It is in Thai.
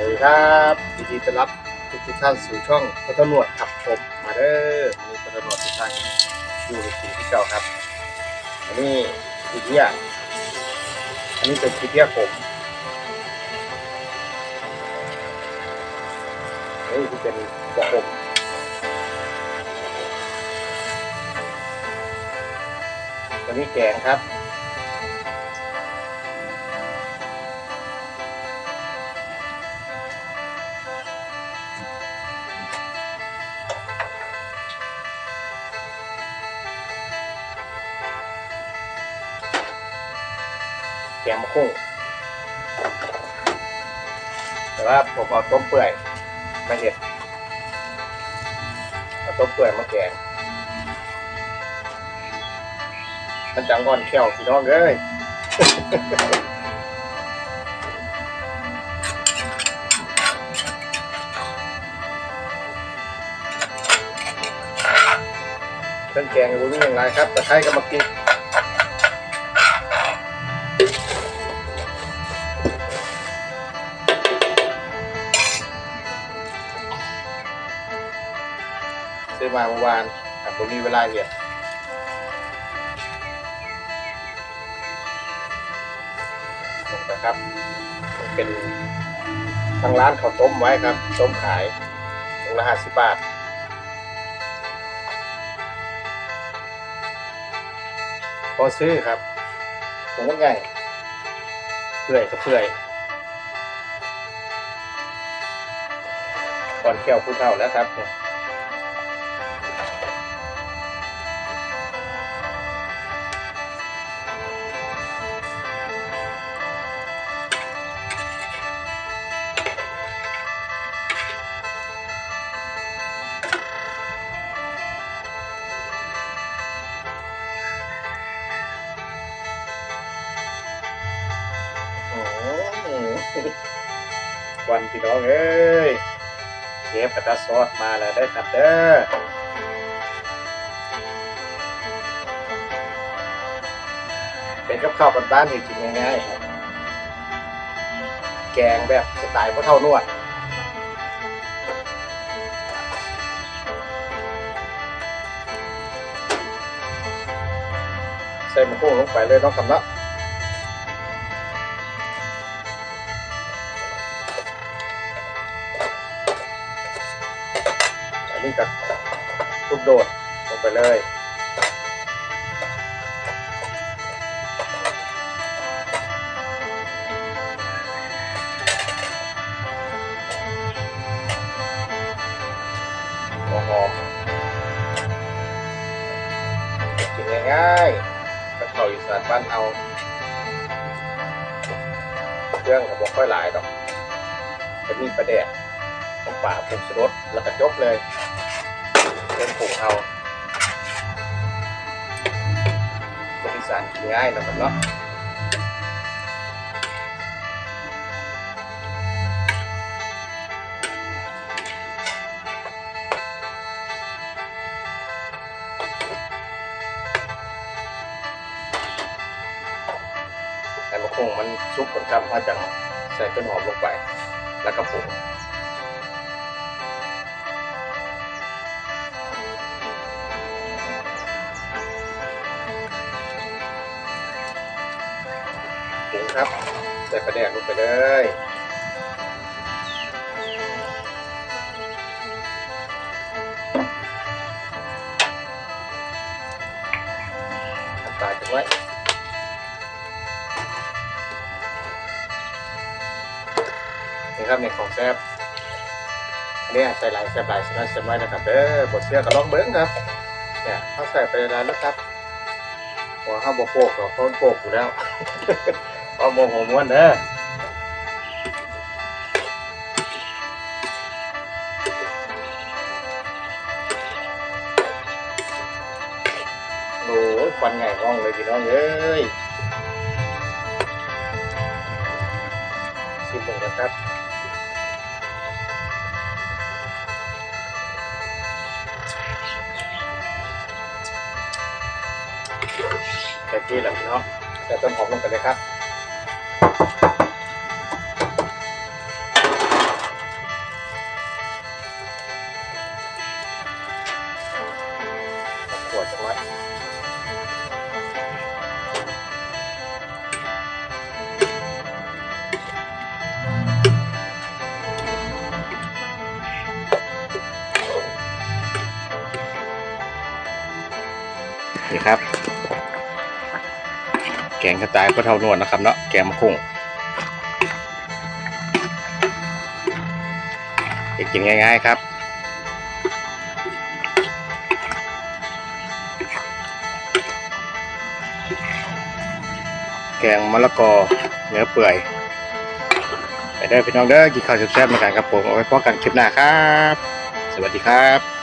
วัสดีครับยินดีต้อนรับทุกท่านสู่ช่องพัฒนวดครับผมมาเด้อมีพัฒนวดทุกท่านอยู่ในทีที่เก่าครับ อันนี้ทีเทียอันนี้เป็นทีเทียผมอันนี้ที่เป็นปอกผมตัวนี้แกงครับ งมะคุ้งแต่ว่าผมเอาต้มเปื่อยมาเห็ดเอาต้มเปื่อยมาแกงมันจังก่อนแขวพี่น้องเอ้ยเครื่องแกงรู้ยังไงครับตะไคร้กับมะกริก มาเมื่อวานแต่ผมมีเวลาเห็นลงไปครับ เป็นทางร้านเขาต้มไว้ครับ ต้มขายถุงละห้าสิบบาทพอซื้อครับผมว่าไงเปื่อยก็เปื่อยก่อนแก้วผู้เฒ่าแล้วครับ วันพี่น้องเอ้ยเชฟกระตาซอสมาแล้วได้ครับเด้อเป็นกับข้าวบ้านๆที่กินง่ายๆครับแกงแบบสไตล์พ่อเท่านวดใส่มะพร้าวลงไปเลยเน้องคำเนาะ นนี้กับลูกโดดลงไปเลยหัวหอมกินง่ายๆกับข้าวอีสานบ้านเอาเครื่องกับบอกค่อยหลายดอกจะมีประเดด ต้มป่าผงชูรสแล้วก็จบเลยเป็นผงเอาคนอีสานกินง่ายนะครับเนาะแต่มะคงมันซุปผลจำมาจากใส่ต้นหอมลงไป แล้วก็ผงปรุง ครับใส่ปลาแดกลงไปเลยตาจะไว้นี่ครับเนี่ยของแซ่บอันนี้ใส่หลายแซ่บหลายใส่น้อยแซ่บน้อยนะครับเด้อบดเสื้อกับลองเบิ้งครับเนี่ยเขาใส่ไปแล้วนะครับหัวข้าวบกโปกกับเขาโปกอยู่แล้ว เอาโมโหม้วนเด้อโอ้ยควันใหญ่ห้องเลยพี่น้องเอ้ยชิมหนึ่งนะครับแต่ที่แหละพี่น้องใส่ต้นหอมลงไปเลยครับ น้อยนี่ครับ แกงกระจายปลาเทานวลนะครับเนาะแกงมะกุ้งจะกินง่าย ๆ ครับ แกงมะละกอเนื้อเปื่อย ไปได้พี่น้องเด้อกินข้าวแซ่บๆมากันครับผมเอาไว้พบกันคลิปหน้าครับ สวัสดีครับ